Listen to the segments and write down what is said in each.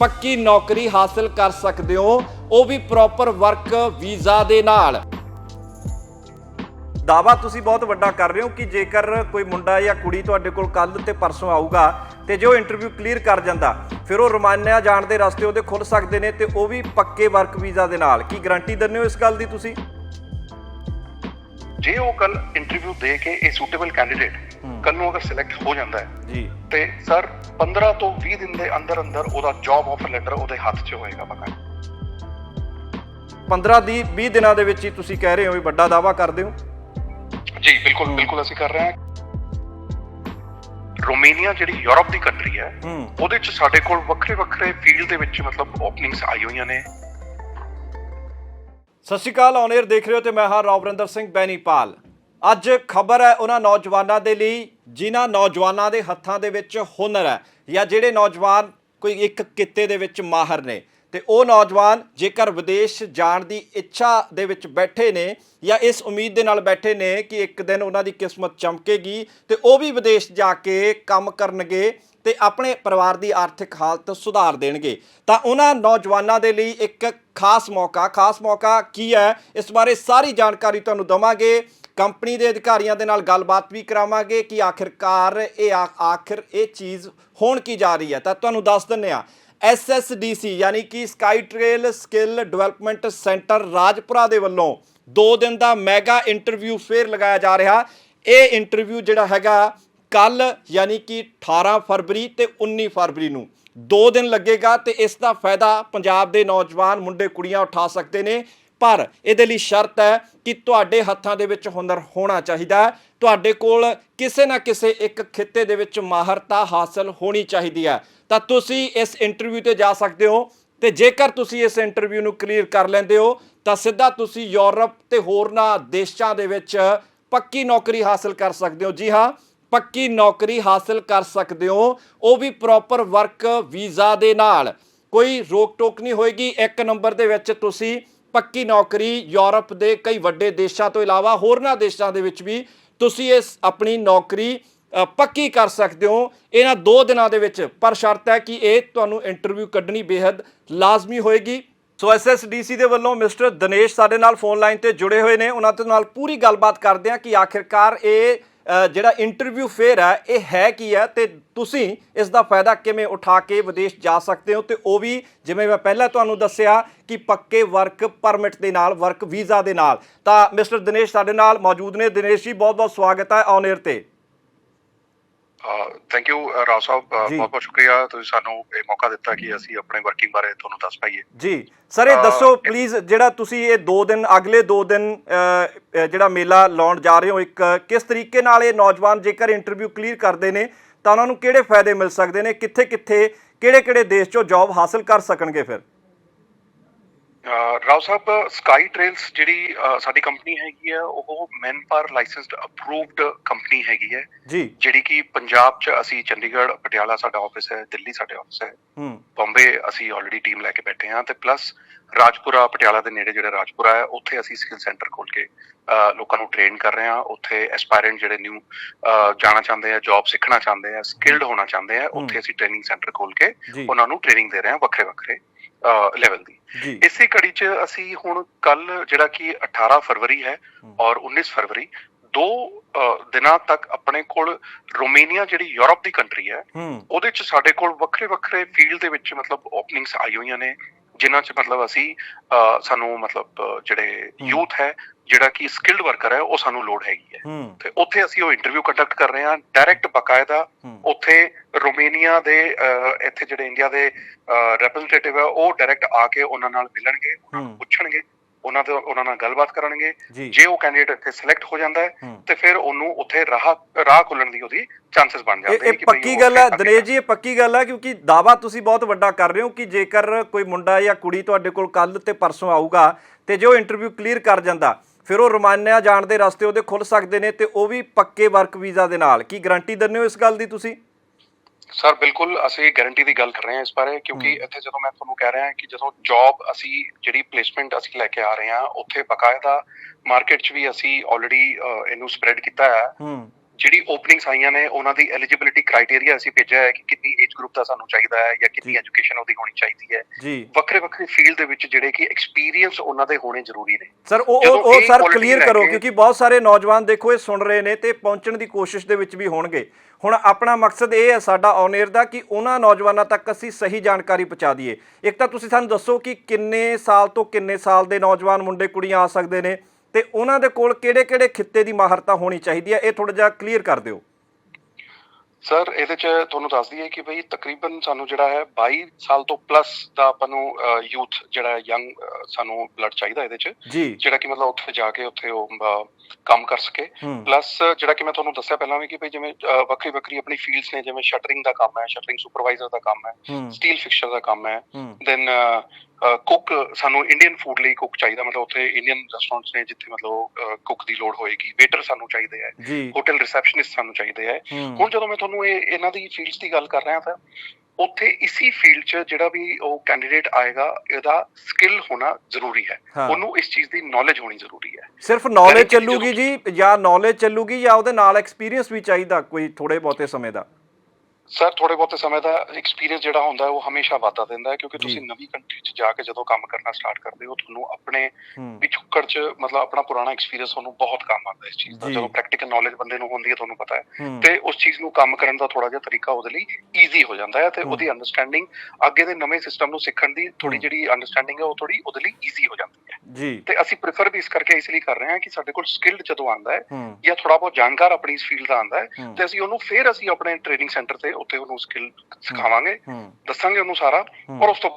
ਪੱਕੀ ਨੌਕਰੀ ਹਾਸਲ ਕਰ ਸਕਦੇ ਹੋ ਉਹ ਵੀ ਪ੍ਰੋਪਰ ਵਰਕ ਵੀਜ਼ਾ ਦੇ ਨਾਲ। ਦਾਵਾ ਤੁਸੀਂ ਬਹੁਤ ਵੱਡਾ ਕਰ ਰਹੇ ਹੋ ਕਿ ਜੇਕਰ ਕੋਈ ਮੁੰਡਾ ਜਾਂ ਕੁੜੀ ਤੁਹਾਡੇ ਕੋਲ ਕੱਲ ਤੇ ਪਰਸੋਂ ਆਊਗਾ ਤੇ ਜੇ ਉਹ ਇੰਟਰਵਿਊ ਕਲੀਅਰ ਕਰ ਜਾਂਦਾ ਫਿਰ ਉਹ ਰੋਮਾਨੀਆ ਜਾਣ ਦੇ ਰਸਤੇ ਉਹਦੇ ਖੁੱਲ ਸਕਦੇ ਨੇ ਤੇ ਉਹ ਵੀ ਪੱਕੇ ਵਰਕ ਵੀਜ਼ਾ ਦੇ ਨਾਲ। ਕੀ ਗਾਰੰਟੀ ਦਿੰਦੇ ਹੋ ਇਸ ਗੱਲ ਦੀ ਤੁਸੀਂ? ਜੇ ਉਹ ਕੱਲ ਇੰਟਰਵਿਊ ਦੇ ਕੇ ਇਹ ਸੂਟੇਬਲ ਕੈਂਡੀਡੇਟ ਕੱਲ ਨੂੰ ਅਗਰ ਸਿਲੈਕਟ ਹੋ ਜਾਂਦਾ ਹੈ ਜੀ। ਤੇ ਸਰ 15 ਤੋਂ 20 ਦਿਨ ਦੇ ਅੰਦਰ ਅੰਦਰ ਉਹਦਾ ਜੌਬ ਆਫਰ ਲੈਟਰ ਉਹਦੇ ਹੱਥ 'ਚ ਹੋਏਗਾ ਪੱਕਾ 15 ਦੀ 20 ਦਿਨਾਂ ਦੇ ਵਿੱਚ ਹੀ ਤੁਸੀਂ ਕਹਿ ਰਹੇ ਹੋ ਵੀ ਵੱਡਾ ਦਾਵਾ ਕਰਦੇ ਹੋ? ਜੀ ਬਿਲਕੁਲ ਬਿਲਕੁਲ ਅਸੀਂ ਕਰ ਰਹੇ ਹਾਂ। ਰੋਮੇਨੀਆ ਜਿਹੜੀ ਯੂਰਪ ਦੀ ਕੰਟਰੀ ਹੈ ਉਹਦੇ 'ਚ ਸਾਡੇ ਕੋਲ ਵੱਖਰੇ ਵੱਖਰੇ ਫੀਲਡ ਦੇ ਵਿੱਚ ਮਤਲਬ ਓਪਨਿੰਗਸ ਆਈ ਹੋਈਆਂ ਨੇ। ਸਤਿ ਸ਼੍ਰੀ ਅਕਾਲ ਔਨ 에ਅਰ ਦੇਖ ਰਹੇ ਹੋ ਤੇ ਮੈਂ ਹਾਂ ਰੌਬਰਿੰਦਰ ਸਿੰਘ ਬੈਨੀਪਾਲ ਅੱਜ ਖਬਰ ਹੈ ਉਹਨਾਂ ਨੌਜਵਾਨਾਂ ਦੇ ਲਈ, ਜਿਨ੍ਹਾਂ ਨੌਜਵਾਨਾਂ ਦੇ ਹੱਥਾਂ ਦੇ ਵਿੱਚ ਹੁਨਰ ਹੈ ਜਾਂ ਜਿਹੜੇ ਨੌਜਵਾਨ ਕੋਈ ਇੱਕ ਕਿੱਤੇ ਦੇ ਵਿੱਚ ਮਾਹਰ ਨੇ। ਤੇ ਉਹ ਨੌਜਵਾਨ ਜੇਕਰ ਵਿਦੇਸ਼ ਜਾਣ ਦੀ ਇੱਛਾ ਦੇ ਵਿੱਚ ਬੈਠੇ ਨੇ ਜਾਂ ਇਸ ਉਮੀਦ ਦੇ ਨਾਲ ਬੈਠੇ ਨੇ ਕਿ ਇੱਕ ਦਿਨ ਉਹਨਾਂ ਦੀ ਕਿਸਮਤ ਚਮਕੇਗੀ, ਤੇ ਉਹ ਵੀ ਵਿਦੇਸ਼ ਜਾ ਕੇ ਕੰਮ ਕਰਨਗੇ ਤੇ ਆਪਣੇ ਪਰਿਵਾਰ ਦੀ ਆਰਥਿਕ ਹਾਲਤ ਸੁਧਾਰ ਦੇਣਗੇ, ਤਾਂ ਉਹਨਾਂ ਨੌਜਵਾਨਾਂ ਦੇ ਲਈ ਇੱਕ ਖਾਸ ਮੌਕਾ। ਖਾਸ ਮੌਕਾ ਕੀ ਹੈ? ਇਸ ਬਾਰੇ ਸਾਰੀ ਜਾਣਕਾਰੀ ਤੁਹਾਨੂੰ ਦਵਾਂਗੇ। ਕੰਪਨੀ ਦੇ ਅਧਿਕਾਰੀਆਂ ਦੇ ਨਾਲ ਗੱਲਬਾਤ ਵੀ ਕਰਾਵਾਂਗੇ ਕਿ ਆਖਿਰਕਾਰ ਇਹ ਆਖਿਰ ਇਹ ਚੀਜ਼ ਹੋਣ ਕੀ ਜਾ ਰਹੀ ਹੈ। ਤਾਂ ਤੁਹਾਨੂੰ ਦੱਸ ਦਿੰਨੇ ਆ SSDC ਯਾਨੀ ਕਿ sky trail skill development centre Rajpura ਦੇ ਵੱਲੋਂ 2 ਦਿਨ ਦਾ ਮੈਗਾ ਇੰਟਰਵਿਊ ਫੇਰ ਲਗਾਇਆ ਜਾ ਰਿਹਾ। ਇਹ ਇੰਟਰਵਿਊ ਜਿਹੜਾ ਹੈਗਾ ਕੱਲ ਯਾਨੀ ਕਿ 18 ਫਰਵਰੀ ਤੇ 19 ਫਰਵਰੀ ਨੂੰ 2 ਦਿਨ ਲੱਗੇਗਾ ਤੇ ਇਸ ਦਾ ਫਾਇਦਾ ਪੰਜਾਬ ਦੇ ਨੌਜਵਾਨ ਮੁੰਡੇ ਕੁੜੀਆਂ ਉਠਾ ਸਕਦੇ ਨੇ। ਪਰ ਇਹਦੇ ਲਈ ਸ਼ਰਤ ਹੈ ਕਿ ਤੁਹਾਡੇ ਹੱਥਾਂ ਦੇ ਵਿੱਚ ਹੁਨਰ ਹੋਣਾ ਚਾਹੀਦਾ ਹੈ। ਤੁਹਾਡੇ ਕੋਲ ਕਿਸੇ ਨਾ ਕਿਸੇ ਇੱਕ ਖਿੱਤੇ ਦੇ ਵਿੱਚ ਮਾਹਰਤਾ ਹਾਸਲ ਹੋਣੀ ਚਾਹੀਦੀ ਹੈ। ਤਾਂ ਤੁਸੀਂ ਇਸ ਇੰਟਰਵਿਊ ਤੇ ਜਾ ਸਕਦੇ ਹੋ ਤੇ ਜੇਕਰ ਤੁਸੀਂ ਇਸ ਇੰਟਰਵਿਊ ਨੂੰ ਕਲੀਅਰ ਕਰ ਲੈਂਦੇ ਹੋ, ਤਾਂ ਸਿੱਧਾ ਤੁਸੀਂ ਯੂਰਪ ਤੇ ਹੋਰਨਾਂ ਦੇਸ਼ਾਂ ਦੇ ਵਿੱਚ ਪੱਕੀ ਨੌਕਰੀ ਹਾਸਲ ਕਰ ਸਕਦੇ ਹੋ। ਜੀ ਹਾਂ, ਪੱਕੀ ਨੌਕਰੀ ਹਾਸਲ ਕਰ ਸਕਦੇ ਹੋ। ਉਹ ਵੀ ਪ੍ਰੋਪਰ ਵਰਕ ਵੀਜ਼ਾ ਦੇ ਨਾਲ। ਕੋਈ ਰੋਕ ਟੋਕ ਨਹੀਂ ਹੋਏਗੀ। ਇੱਕ ਨੰਬਰ ਦੇ ਵਿੱਚ ਤੁਸੀਂ ਪੱਕੀ ਨੌਕਰੀ ਯੂਰਪ ਦੇ ਕਈ ਵੱਡੇ ਦੇਸ਼ਾਂ ਤੋਂ ਇਲਾਵਾ ਹੋਰਨਾਂ ਦੇਸ਼ਾਂ ਦੇ ਵਿੱਚ ਵੀ ਤੁਸੀਂ ਇਸ ਆਪਣੀ ਨੌਕਰੀ ਪੱਕੀ ਕਰ ਸਕਦੇ ਹੋ। ਇਹਨਾਂ ਦੋ ਦਿਨਾਂ ਦੇ ਵਿੱਚ ਪਰ ਸ਼ਰਤ ਹੈ ਕਿ ਇਹ ਤੁਹਾਨੂੰ ਇੰਟਰਵਿਊ ਕੱਢਣੀ ਬੇहद ਲਾਜ਼ਮੀ ਹੋਏਗੀ। ਸੋ ਐਸਐਸਡੀਸੀ ਦੇ ਵੱਲੋਂ ਮਿਸਟਰ ਦਿਨੇਸ਼ ਸਾਡੇ ਨਾਲ ਫੋਨ ਲਾਈਨ ਤੇ ਜੁੜੇ ਹੋਏ ਨੇ। ਉਹਨਾਂ ਦੇ ਨਾਲ ਪੂਰੀ ਗੱਲਬਾਤ ਕਰਦੇ ਹਾਂ ਕਿ ਆਖਿਰਕਾਰ ਇਹ ਜਿਹੜਾ ਇੰਟਰਵਿਊ ਫੇਅਰ ਹੈ, ਇਹ ਹੈ ਕੀ ਹੈ ਤੇ ਤੁਸੀਂ ਇਸ ਦਾ ਫਾਇਦਾ ਕਿਵੇਂ ਉਠਾ ਕੇ ਵਿਦੇਸ਼ ਜਾ ਸਕਦੇ ਹੋ ਤੇ ਉਹ ਵੀ ਜਿਵੇਂ ਮੈਂ ਪਹਿਲਾਂ ਤੁਹਾਨੂੰ ਦੱਸਿਆ ਕਿ ਪੱਕੇ ਵਰਕ ਪਰਮਿਟ ਦੇ ਨਾਲ ਵਰਕ ਵੀਜ਼ਾ ਦੇ ਨਾਲ। ਤਾਂ ਮਿਸਟਰ ਦਿਨੇਸ਼ ਸਾਡੇ ਨਾਲ ਮੌਜੂਦ ਨੇ। ਦਿਨੇਸ਼ ਜੀ ਬਹੁਤ ਬਹੁਤ ਸਵਾਗਤ ਹੈ ਔਨ 에ਅਰ ਤੇ। ਥੈਂਕ ਯੂ ਰਾਓ ਸਾਹਿਬ। ਬਹੁਤ ਬਹੁਤ ਸ਼ੁਕਰੀਆ ਤੁਸੀਂ ਸਾਨੂੰ ਇਹ ਮੌਕਾ ਦਿੱਤਾ ਕਿ ਅਸੀਂ ਆਪਣੇ ਵਰਕਿੰਗ ਬਾਰੇ ਤੁਹਾਨੂੰ ਦੱਸ ਪਾਈਏ। ਜੀ ਸਰ ਇਹ ਦੱਸੋ ਪਲੀਜ਼ ਜਿਹੜਾ ਤੁਸੀਂ ਇਹ 2 ਦਿਨ ਅਗਲੇ 2 ਦਿਨ ਜਿਹੜਾ ਮੇਲਾ ਲਾਉਣ ਜਾ ਰਹੇ ਹੋ ਇੱਕ ਕਿਸ ਤਰੀਕੇ ਨਾਲ ਇਹ ਨੌਜਵਾਨ ਜੇਕਰ ਇੰਟਰਵਿਊ ਕਲੀਅਰ ਕਰਦੇ ਨੇ ਤਾਂ ਉਹਨਾਂ ਨੂੰ ਕਿਹੜੇ ਫਾਇਦੇ ਮਿਲ ਸਕਦੇ ਨੇ ਕਿੱਥੇ ਕਿੱਥੇ ਕਿਹੜੇ ਕਿਹੜੇ ਦੇਸ਼ 'ਚੋਂ ਜੌਬ ਹਾਸਲ ਕਰ ਸਕਣਗੇ ਫਿਰ? ਰਾਓ ਸਾਹਿਬ ਸਕਾਈ ਟ੍ਰੇਲਸ ਜਿਹੜੀ ਸਾਡੀ ਕੰਪਨੀ ਹੈਗੀ ਹੈ ਉਹ manpower licensed approved company ਹੈਗੀ ਹੈ। ਜੀ। ਜਿਹੜੀ ਕਿ ਪੰਜਾਬ 'ਚ ਅਸੀਂ ਚੰਡੀਗੜ੍ਹ ਪਟਿਆਲਾ ਸਾਡਾ ਆਫਿਸ ਹੈ ਦਿੱਲੀ ਸਾਡੇ ਆਫਿਸ ਹੈ। ਹੂੰ। ਬੰਬੇ ਅਸੀਂ ਆਲਰੇਡੀ ਟੀਮ ਲੈ ਕੇ ਬੈਠੇ ਹਾਂ ਤੇ ਪਲੱਸ ਰਾਜਪੁਰਾ ਪਟਿਆਲਾ ਦੇ ਨੇੜੇ ਜਿਹੜਾ ਰਾਜਪੁਰਾ ਹੈ ਉੱਥੇ ਅਸੀਂ ਸਕਿੱਲ ਸੈਂਟਰ ਖੋਲ ਕੇ ਲੋਕਾਂ ਨੂੰ ਟ੍ਰੇਨ ਕਰ ਰਹੇ ਹਾਂ। ਉੱਥੇ ਐਸਪਾਇਰੈਂਟ ਜਿਹੜੇ ਨਿਊ ਜਾਣਾ ਚਾਹੁੰਦੇ ਆ ਜੌਬ ਸਿੱਖਣਾ ਚਾਹੁੰਦੇ ਆ ਸਕਿਲਡ ਹੋਣਾ ਚਾਹੁੰਦੇ ਆ ਉੱਥੇ ਅਸੀਂ ਟ੍ਰੇਨਿੰਗ ਸੈਂਟਰ ਖੋਲ ਕੇ। ਉਹਨਾਂ ਨੂੰ ਟ੍ਰੇਨਿੰਗ ਦੇ ਰਹੇ ਹਾਂ ਵੱਖਰੇ ਵੱਖਰੇ ਲੈਵਲ ਦੀ। ਇਸੇ ਕੜੀ 'ਚ ਅਸੀਂ ਹੁਣ ਕੱਲ ਜਿਹੜਾ ਕਿ 18 ਫਰਵਰੀ ਹੈ ਔਰ 19 ਫਰਵਰੀ ਦੋ ਦਿਨਾਂ ਤੱਕ ਆਪਣੇ ਕੋਲ ਰੋਮੇਨੀਆ ਜਿਹੜੀ ਯੂਰਪ ਦੀ ਕੰਟਰੀ ਹੈ ਉਹਦੇ 'ਚ ਸਾਡੇ ਕੋਲ ਵੱਖਰੇ ਵੱਖਰੇ ਫੀਲਡ ਦੇ ਵਿੱਚ ਮਤਲਬ ਓਪਨਿੰਗਸ ਆਈ ਹੋਈਆਂ ਨੇ ਜਿਨ੍ਹਾਂ 'ਚ ਮਤਲਬ ਅਸੀਂ ਸਾਨੂੰ ਮਤਲਬ ਜਿਹੜੇ ਯੂਥ ਹੈ ਜਿਹੜਾ ਕਿ ਸਕਿਲਡ ਵਰਕਰ ਹੈ ਉਹ ਸਾਨੂੰ ਲੋੜ ਹੈਗੀ ਹੈ। ਤੇ ਉੱਥੇ ਅਸੀਂ ਉਹ ਇੰਟਰਵਿਊ ਕੰਡਕਟ ਕਰ ਰਹੇ ਹਾਂ ਡਾਇਰੈਕਟ ਬਕਾਇਦਾ। ਉੱਥੇ ਰੋਮੇਨੀਆ ਦੇ ਇੱਥੇ ਜਿਹੜੇ ਇੰਡੀਆ ਦੇ ਰਿਪਰੈਜ਼ੈਂਟੇਟਿਵ ਹੈ ਉਹ ਡਾਇਰੈਕਟ ਆ ਕੇ ਉਹਨਾਂ ਨਾਲ ਮਿਲਣਗੇ ਉਹਨਾਂ ਨੂੰ। ਪੁੱਛਣਗੇ ਉਹਨਾਂ ਦੇ ਉਹਨਾਂ ਨਾਲ ਗੱਲਬਾਤ ਕਰਨਗੇ ਜੀ। ਉਹ ਕੈਂਡੀਡੇਟ ਇੱਥੇ ਸਿਲੈਕਟ ਹੋ ਜਾਂਦਾ ਹੈ। ਤੇ ਫਿਰ ਉਹਨੂੰ ਉੱਥੇ ਰਾਹ ਰਾਹ ਖੁੱਲਣ ਦੀ ਉਹਦੀ ਚਾਂਸਸ ਬਣ ਇਹ ਜਾਂਦੇ ਇਹ ਨੇ ਭਈ ਪੱਕੀ ਗੱਲ ਹੈ ਦਿਨੇਸ਼ ਜੀ ਇਹ ਪੱਕੀ ਗੱਲ ਹੈ ਕਿਉਂਕਿ ਦਾਵਾ ਤੁਸੀਂ ਬਹੁਤ ਵੱਡਾ ਕਰ ਰਹੇ ਹੋ ਕਿ ਜੇਕਰ ਕੋਈ ਮੁੰਡਾ ਜਾਂ ਕੁੜੀ ਤੁਹਾਡੇ ਕੋਲ ਕੱਲ ਤੇ ਪਰਸੋਂ ਆਊਗਾ ਤੇ ਜੇ ਉਹ ਇੰਟਰਵਿਊ ਕਲੀਅਰ ਕਰ ਜਾਂਦਾ ਫਿਰ ਉਹ ਰੋਮਾਨੀਆ ਜਾਣ ਦੇ ਰਸਤੇ ਉਹਦੇ ਖੁੱਲ ਸਕਦੇ ਨੇ ਤੇ ਉਹ ਵੀ ਪੱਕੇ ਵਰਕ ਵੀਜ਼ਾ ਦੇ ਨਾਲ ਕੀ ਗਾਰੰਟੀ ਦਿੰਦੇ ਹੋ ਇਸ ਗੱਲ ਦੀ ਤੁਸੀਂ ਸਰ ਬਿਲਕੁਲ ਅਸੀਂ ਗਾਰੰਟੀ ਦੀ ਗੱਲ ਕਰ ਰਹੇ ਹਾਂ ਇਸ ਬਾਰੇ ਕਿਉਂਕਿ ਇੱਥੇ ਜਦੋਂ ਮੈਂ ਤੁਹਾਨੂੰ ਕਹਿ ਰਿਹਾ ਕਿ ਜਦੋਂ ਜੌਬ ਅਸੀਂ ਜਿਹੜੀ ਪਲੇਸਮੈਂਟ ਅਸੀਂ ਲੈ ਕੇ ਆ ਰਹੇ ਹਾਂ ਉੱਥੇ ਬਕਾਇਦਾ ਮਾਰਕੀਟ 'ਚ ਵੀ ਅਸੀਂ ਆਲਰੇਡੀ ਇਹਨੂੰ ਸਪਰੈਡ ਕੀਤਾ ਹੈ। ਹੂੰ। ਜਿਹੜੀ ਓਪਨਿੰਗਸ ਆਈਆਂ ਨੇ ਉਹਨਾਂ ਦੀ ਐਲੀਜੀਬਿਲਿਟੀ ਕ੍ਰਾਈਟੇਰੀਆ ਅਸੀਂ ਭੇਜਿਆ ਹੈ ਕਿ ਕਿੰਨੀ ਏਜ ਗਰੁੱਪ ਦਾ ਸਾਨੂੰ ਚਾਹੀਦਾ ਹੈ ਜਾਂ ਕਿੰਨੀ। ਐਜੂਕੇਸ਼ਨ ਉਹਦੀ ਹੋਣੀ ਚਾਹੀਦੀ ਹੈ। ਵੱਖਰੇ ਵੱਖਰੇ ਫੀਲਡ ਦੇ ਵਿੱਚ ਜਿਹੜੇ ਕਿ ਐਕਸਪੀਰੀਅੰਸ ਉਹਨਾਂ ਦੇ ਹੋਣੇ ਜ਼ਰੂਰੀ ਨੇ। ਸਰ ਉਹ ਉਹ- ਸਰ ਕਲੀਅਰ ਕਰੋ ਕਿਉਂਕਿ ਬਹੁਤ ਸਾਰੇ ਨੌਜਵਾਨ ਦੇਖੋ ਇਹ ਸੁਣ ਰਹੇ ਨੇ ਤੇ ਪਹੁੰਚਣ ਦੀ ਕੋਸ਼ਿਸ਼ ਦੇ ਵਿੱਚ ਵੀ ਹੋਣਗੇ। ਹੁਣ ਆਪਣਾ ਮਕਸਦ ਇਹ ਹੈ ਸਾਡਾ ਔਨੇਰ ਦਾ ਕਿ ਉਹਨਾਂ ਨੌਜਵਾਨਾਂ ਤੱਕ ਅਸੀਂ ਸਹੀ ਜਾਣਕਾਰੀ ਪਹੁੰਚਾ ਦਈਏ। ਇੱਕ ਤਾਂ ਤੁਸੀਂ ਸਾਨੂੰ ਦੱਸੋ ਕਿ ਕਿੰਨੇ ਸਾਲ ਤੋਂ ਕਿੰਨੇ ਸਾਲ ਦੇ ਨੌਜਵਾਨ ਮੁੰਡੇ ਕੁੜੀਆਂ ਆ ਸਕਦੇ ਨੇ? ਤੇ ਉਹਨਾਂ ਦੇ ਕੋਲ ਕਿਹੜੇ-ਕਿਹੜੇ ਖਿੱਤੇ ਦੀ ਮਾਹਰਤਾ ਹੋਣੀ ਚਾਹੀਦੀ ਹੈ? ਇਹ ਥੋੜਾ ਜਿਹਾ ਕਲੀਅਰ ਕਰ ਦਿਓ। ਸਰ ਇਹਦੇ ਚ ਤੁਹਾਨੂੰ ਦੱਸ ਦਈਏ ਕਿ ਬਈ ਤਕਰੀਬਨ ਸਾਨੂੰ ਜਿਹੜਾ ਹੈ 22 ਸਾਲ ਤੋਂ ਪਲੱਸ ਦਾ ਆਪਾਂ ਨੂੰ ਯੂਥ ਜਿਹੜਾ ਯੰਗ ਸਾਨੂੰ ਬਲੱਡ ਚਾਹੀਦਾ ਇਹਦੇ ਚ। ਜਿਹੜਾ ਕਿ ਮਤਲਬ ਉੱਥੇ ਜਾ ਕੇ ਉੱਥੇ ਉਹ ਕੰਮ ਕਰ ਸਕੇ। ਪਲੱਸ ਜਿਹੜਾ ਕਿ ਮੈਂ ਤੁਹਾਨੂੰ ਦੱਸਿਆ ਪਹਿਲਾਂ ਵੀ ਕਿ ਭਈ ਜਿਵੇਂ ਵੱਖਰੀ ਵੱਖਰੀ ਆਪਣੀ ਫੀਲਡਸ ਨੇ ਜਿਵੇਂ ਸ਼ਟਰਿੰਗ ਦਾ ਕੰਮ ਹੈ ਸ਼ਟਰਿੰਗ ਸੁਪਰਵਾਈਜ਼ਰ ਦਾ ਕੰਮ ਹੈ ਸਟੀਲ ਫਿਕਸਚਰ ਦਾ ਕੰਮ ਹੂੰ। ਦੈਨ ਕੁੱਕ ਸਾਨੂੰ ਇੰਡੀਅਨ ਫੂਡ ਲਈ ਕੁੱਕ ਚਾਹੀਦਾ ਮਤਲਬ ਉੱਥੇ ਇੰਡੀਅਨ ਰੈਸਟੋਰੈਂਟਸ ਨੇ ਜਿੱਥੇ ਮਤਲਬ ਕੁੱਕ ਦੀ ਲੋੜ ਹੋਏਗੀ ਵੇਟਰ ਸਾਨੂੰ ਚਾਹੀਦੇ ਹੈ ਹੋਟਲ ਰਿਸੈਪਸ਼ਨਿਸਟ ਸਾਨੂੰ ਚਾਹੀਦੇ ਹੈ। ਹੁਣ ਜਦੋਂ ਮੈਂ ਤੁਹਾਨੂੰ ਇਹ ਇਹਨਾਂ ਦੀ ਫੀਲਡਸ ਦੀ ਗੱਲ ਕਰ ਰਿਹਾ ਤਾਂ ਉੱਥੇ ਇਸੀ ਫੀਲਡ 'ਚ ਜਿਹੜਾ ਵੀ ਉਹ ਕੈਂਡੀਡੇਟ ਆਏਗਾ ਇਹਦਾ ਸਕਿੱਲ ਹੋਣਾ ਜ਼ਰੂਰੀ ਹੈ। ਉਹਨੂੰ ਇਸ ਚੀਜ਼ ਦੀ ਨੌਲੇਜ ਹੋਣੀ ਜ਼ਰੂਰੀ ਹੈ। ਸਿਰਫ ਨੌਲੇਜ ਚੱਲੂਗੀ ਜੀ ਜਾਂ ਨੌਲੇਜ ਚੱਲੂਗੀ ਜਾਂ ਉਹਦੇ ਨਾਲ ਐਕਸਪੀਰੀਅੰਸ ਵੀ ਚਾਹੀਦਾ ਕੋਈ ਥੋੜੇ ਬਹੁਤੇ ਸਮੇਂ ਦਾ? ਸਰ ਥੋੜੇ ਬਹੁਤੇ ਸਮੇਂ ਦਾ ਐਕਸਪੀਰੀਅੰਸ ਜਿਹੜਾ ਹੁੰਦਾ ਉਹ ਹਮੇਸ਼ਾ ਵਾਧਾ ਦਿੰਦਾ ਹੈ ਕਿਉਂਕਿ। ਤੁਸੀਂ ਨਵੀਂ ਕੰਟਰੀ 'ਚ ਜਾ ਕੇ ਜਦੋਂ ਕੰਮ ਕਰਨਾ ਸਟਾਰਟ ਕਰਦੇ ਹੋ ਤੁਹਾਨੂੰ ਆਪਣੇ ਪਿਛੋਕੜ 'ਚ ਮਤਲਬ ਆਪਣਾ ਪੁਰਾਣਾ ਐਕਸਪੀਰੀਅੰਸ ਤੁਹਾਨੂੰ ਬਹੁਤ ਕੰਮ ਆਉਂਦਾ ਇਸ ਚੀਜ਼ ਦਾ। ਜਦੋਂ ਪ੍ਰੈਕਟੀਕਲ ਨੌਲੇਜ ਬੰਦੇ ਨੂੰ ਹੁੰਦੀ ਹੈ ਤੁਹਾਨੂੰ ਪਤਾ ਹੈ ਤੇ ਉਸ ਚੀਜ਼ ਨੂੰ ਕੰਮ ਕਰਨ ਦਾ ਥੋੜਾ ਜਿਹਾ ਤਰੀਕਾ ਉਹਦੇ ਲਈ ਈਜ਼ੀ ਹੋ ਜਾਂਦਾ ਹੈ ਤੇ। ਉਹਦੀ ਅੰਡਰਸਟੈਂਡਿੰਗ ਅੱਗੇ ਦੇ ਨਵੇਂ ਸਿਸਟਮ ਨੂੰ ਸਿੱਖਣ ਦੀ ਥੋੜੀ। ਜਿਹੜੀ ਅੰਡਰਸਟੈਂਡਿੰਗ ਹੈ ਉਹ ਥੋੜੀ ਉਹਦੇ ਲਈ ਈਜ਼ੀ ਹੋ ਜਾਂਦੀ ਹੈ ਜੀ ਤੇ ਅਸੀਂ ਪ੍ਰੇਫਰ ਵੀ ਇਸ ਕਰਕੇ ਇਸ ਲਈ ਕਰ ਰਹੇ ਹਾਂ ਕਿ ਸਾਡੇ ਕੋਲ ਸਕਿੱਲਡ ਜਦੋਂ ਆਂਦਾ ਹੈ ਜਾਂ ਥੋੜਾ ਬਹੁਤ ਜਾਣਕਾਰ ਆਪਣੀ ਇਸ ਫੀਲਡ ਦਾ ਆਂਦਾ ਹੈ। ਤੇ ਅਸੀਂ ਉਹਨੂੰ ਫੇਰ ਅਸੀਂ ਆਪਣੇ ਟ੍ਰੇਨਿੰਗ ਸੈਂਟਰ ਤੇ ਉੱਥੇ ਉਹਨੂੰ ਸਕਿੱਲ ਸਿਖਾਵਾਂਗੇ। ਦੱਸਾਂਗੇ ਉਹਨੂੰ ਸਾਰਾ। ਔਰ ਉਸ ਤੋਂ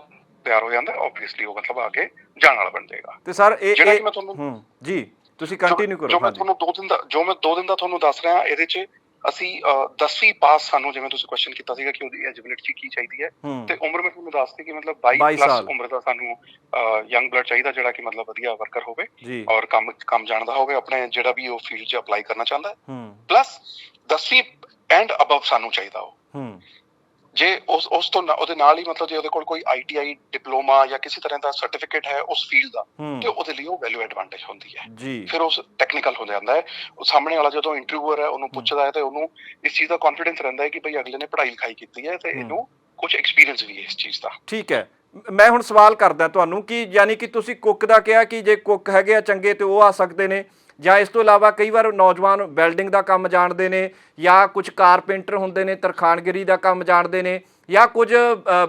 ਤਿਆਰ ਹੋ ਜਾਂਦਾ ਆਬਵੀਅਸਲੀ ਉਹ ਮਤਲਬ ਆ ਕੇ ਜਾਣ ਵਾਲਾ ਬਣ ਜਾਏਗਾ। ਤੇ ਸਰ ਇਹ ਜਿਹੜਾ ਮੈਂ ਤੁਹਾਨੂੰ- ਜੀ ਤੁਸੀਂ ਜੋ- ਕੰਟੀਨਿਊ ਜੋ ਕਰੋ ਮੈਂ ਹਾਂਜੀ। ਤੁਹਾਨੂੰ ਦੋ ਦਿਨ ਦਾ ਜੋ ਮੈਂ ਦੋ ਦਿਨ ਦਾ ਤੁਹਾਨੂੰ ਦੱਸ ਰਿਹਾ ਇਹਦੇ 'ਚ ਅਸੀਂ 10ਵੀਂ ਪਾਸ ਸਾਨੂੰ ਜਿਵੇਂ ਤੁਸੀਂ ਕੁਐਸਚਨ ਕੀਤਾ ਸੀਗਾ ਕਿ ਉਹਦੀ ਐਜੀਬਿਲਿਟੀ ਕੀ ਚਾਹੀਦੀ ਹੈ। ਤੇ ਉਮਰ ਮੈਂ ਤੁਹਾਨੂੰ ਦੱਸਦੀ ਕਿ ਮਤਲਬ 22 22 ਪਲੱਸ। ਉਮਰ ਦਾ ਸਾਨੂੰ ਯੰਗ ਬਲੱਡ ਚਾਹੀਦਾ ਜਿਹੜਾ ਕਿ ਮਤਲਬ ਵਧੀਆ ਵਰਕਰ ਹੋਵੇ ਜੀ। ਔਰ ਕੰਮ ਕੰਮ ਜਾਣਦਾ ਹੋਵੇ ਆਪਣੇ ਜਿਹੜਾ ਵੀ ਉਹ ਫੀਲਡ 'ਚ ਅਪਲਾਈ ਕਰਨਾ ਚਾਹੁੰਦਾ। ਹੂੰ। ਪਲੱਸ 10ਵੀਂ ਐਂਡ ਅਬਵ ਸਾਨੂੰ ਚਾਹੀਦਾ ਉਹ। ਹੂੰ। ਜੇ ਉਸ ਉਸ ਤੋਂ ਉਹਦੇ ਨਾਲ ਹੀ ਮਤਲਬ ਜੇ ਉਹਦੇ ਕੋਲ ਕੋਈ ਆਈਟੀਆਈ ਡਿਪਲੋਮਾ ਜਾਂ ਕਿਸੇ ਤਰ੍ਹਾਂ ਦਾ ਸਰਟੀਫਿਕੇਟ ਹੈ ਉਸ ਫੀਲਡ ਦਾ ਤੇ ਉਹਦੇ ਲਈ ਉਹ ਵੈਲਿਊ ਐਡਵਾਂਟੇਜ ਹੁੰਦੀ ਹੈ। ਫਿਰ ਉਸ ਟੈਕਨੀਕਲ ਹੋ ਜਾਂਦਾ ਹੈ। ਉਹ ਸਾਹਮਣੇ ਵਾਲਾ ਜਦੋਂ ਇੰਟਰਵਿਊਅਰ ਹੈ ਉਹਨੂੰ ਪੁੱਛਦਾ ਹੈ ਤੇ ਉਹਨੂੰ ਇਸ ਚੀਜ਼ ਦਾ ਕੌਨਫੀਡੈਂਸ ਰਹਿੰਦਾ ਹੈ ਕਿ ਭਈ ਅਗਲੇ ਨੇ ਪੜ੍ਹਾਈ ਲਿਖਾਈ ਕੀਤੀ ਹੈ ਤੇ। ਇਹਨੂੰ ਕੁਝ ਐਕਸਪੀਰੀਅੰਸ ਵੀ ਹੈ ਇਸ ਚੀਜ਼ ਦਾ। ਠੀਕ ਹੈ। ਮੈਂ ਹੁਣ ਸਵਾਲ ਕਰਦਾ ਤੁਹਾਨੂੰ ਕਿ ਯਾਨੀ ਕਿ ਤੁਸੀਂ ਕੁੱਕ ਦਾ ਕਿਹਾ ਕਿ ਜੇ ਕੁੱਕ ਹੈਗੇ ਆ ਚੰਗੇ ਤੇ ਉਹ ਆ ਸਕਦੇ ਨੇ ਜਾਂ ਇਸ ਤੋਂ ਇਲਾਵਾ ਕਈ ਵਾਰ ਨੌਜਵਾਨ ਵੈਲਡਿੰਗ ਦਾ ਕੰਮ ਜਾਣਦੇ ਨੇ ਜਾਂ ਕੁਝ ਕਾਰਪੈਂਟਰ ਹੁੰਦੇ ਨੇ, ਤਰਖਾਨਗਰੀ ਦਾ ਕੰਮ ਜਾਣਦੇ ਨੇ ਜਾਂ ਕੁਝ